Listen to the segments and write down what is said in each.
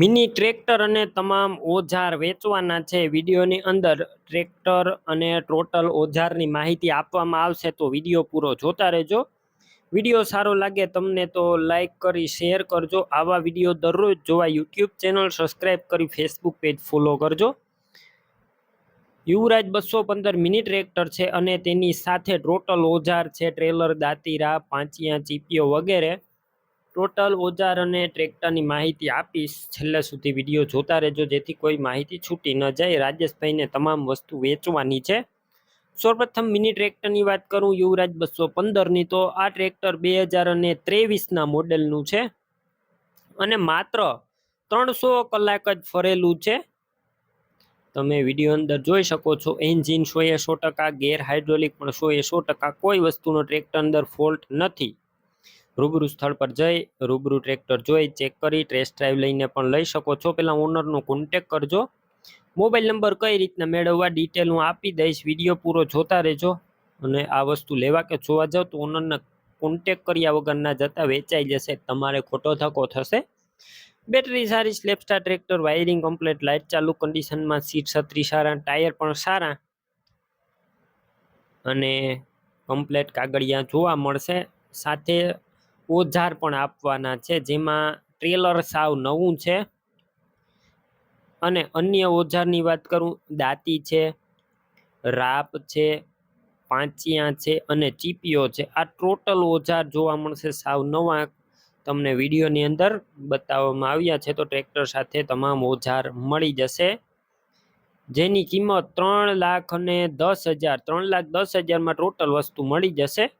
Mini tractor અને તમામ ઓજાર વેચવાના છે. વિડીયોની અંદર ટ્રેક્ટર અને ટોટલ ઓજારની માહિતી આપવામાં આવશે તો વીડિયો પૂરો જોતા રહેજો. વીડિયો સારો લાગે તમને તો લાઈક કરી, શેર કરજો. આવા વીડિયો દરરોજ જોવા યુટ્યુબ ચેનલ સબસ્ક્રાઈબ કરી, ફેસબુક પેજ ફોલો કરજો. યુવરાજ બસો પંદર મિની ટ્રેક્ટર છે અને તેની સાથે ટોટલ ઓજાર છે, ટ્રેલર, દાંતીરા, પાંચિયા ચીપીઓ વગેરે. ટોટલ ઓજાર અને ટ્રેક્ટરની માહિતી આપીશ. છેલ્લે સુધી વીડિયો જોતા રહેજો, જેથી કોઈ માહિતી છૂટી ન જાય. રાજેશભાઈને તમામ વસ્તુ વેચવાની છે. સૌપ્રથમ મિની ટ્રેક્ટરની વાત કરું, યુવરાજ બસો પંદરની. તો આ ટ્રેક્ટર બે હજાર અને ત્રેવીસના મોડેલનું છે અને માત્ર ત્રણસો કલાક જ ફરેલું છે. તમે વીડિયો અંદર જોઈ શકો છો, એન્જિન સો એ સો ટકા, ગેર હાઇડ્રોલિક પણ સો એ સો ટકા. કોઈ વસ્તુનો ટ્રેક્ટર અંદર ફોલ્ટ નથી. રૂબરૂ સ્થળ પર જઈ, રૂબરૂ ટ્રેક્ટર જોઈ ચેક કરી ટેસ્ટ ડ્રાઈવ લઈને પણ લઈ શકો છો. પહેલાં ઓનરનો કોન્ટેક કરજો. મોબાઈલ નંબર કઈ રીતના મેળવવા ડિટેલ હું આપી દઈશ. વીડિયો પૂરો જોતા રહેજો. અને આ વસ્તુ લેવા કે જોવા જાઓ તો ઓનરને કોન્ટેક કર્યા વગરના જતાં વેચાઈ જશે. તમારે ખોટો ધક્કો થશે. બેટરી સારી સ્લેપસ્ટાર ટ્રેક્ટર વાયરિંગ કમ્પ્લીટ લાઇટ ચાલુ કન્ડિશનમાં સીટ છત્રી સારા ટાયર પણ સારા. અને કમ્પ્લેટ કાગળિયા જોવા મળશે. સાથે ઓજાર પણ આપવાના છે, જેમાં ટ્રેલર સાવ નવું છે. અને અન્ય ઓજારની વાત કરું, દાંતી છે, રાપ છે, પાંચિયા છે અને ચીપીઓ છે. આ ટોટલ ઓજાર જોવા મળશે સાવ નવા. તમને વિડીયોની અંદર બતાવવામાં આવ્યા છે, તો ટ્રેક્ટર સાથે તમામ ઓજાર મળી જશે. જેની કિંમત ત્રણ લાખ અને દસ હજાર, ત્રણ લાખ દસ હજારમાં ટોટલ વસ્તુ મળી જશે.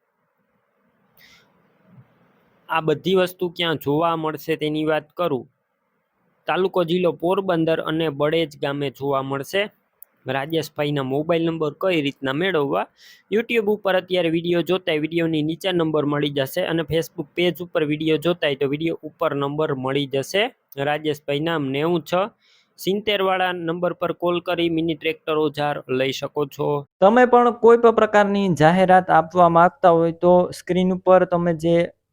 આ બધી વસ્તુ ક્યાં જોવા મળશે તેની વાત કરું. તાલુકો જિલ્લો પોરબંદર અને બળેજ ગામે જોવા મળશે. રાજેશભાઈના મોબાઈલ નંબર કઈ રીતના મેળવવા? યુટ્યુબ ઉપર અત્યારે વીડિયો જોતાય વિડીયોની નીચે નંબર મળી જશે અને ફેસબુક પેજ ઉપર વીડિયો જોતા તો વીડિયો ઉપર નંબર મળી જશે. રાજેશભાઈ નામ નેવું છ. સિત્તેરવાળા નંબર પર કોલ કરી મિની ટ્રેક્ટર ઓજાર લઈ શકો છો. તમે પણ કોઈ પણ પ્રકારની જાહેરાત આપવા માંગતા હોય તો સ્ક્રીન ઉપર તમે જે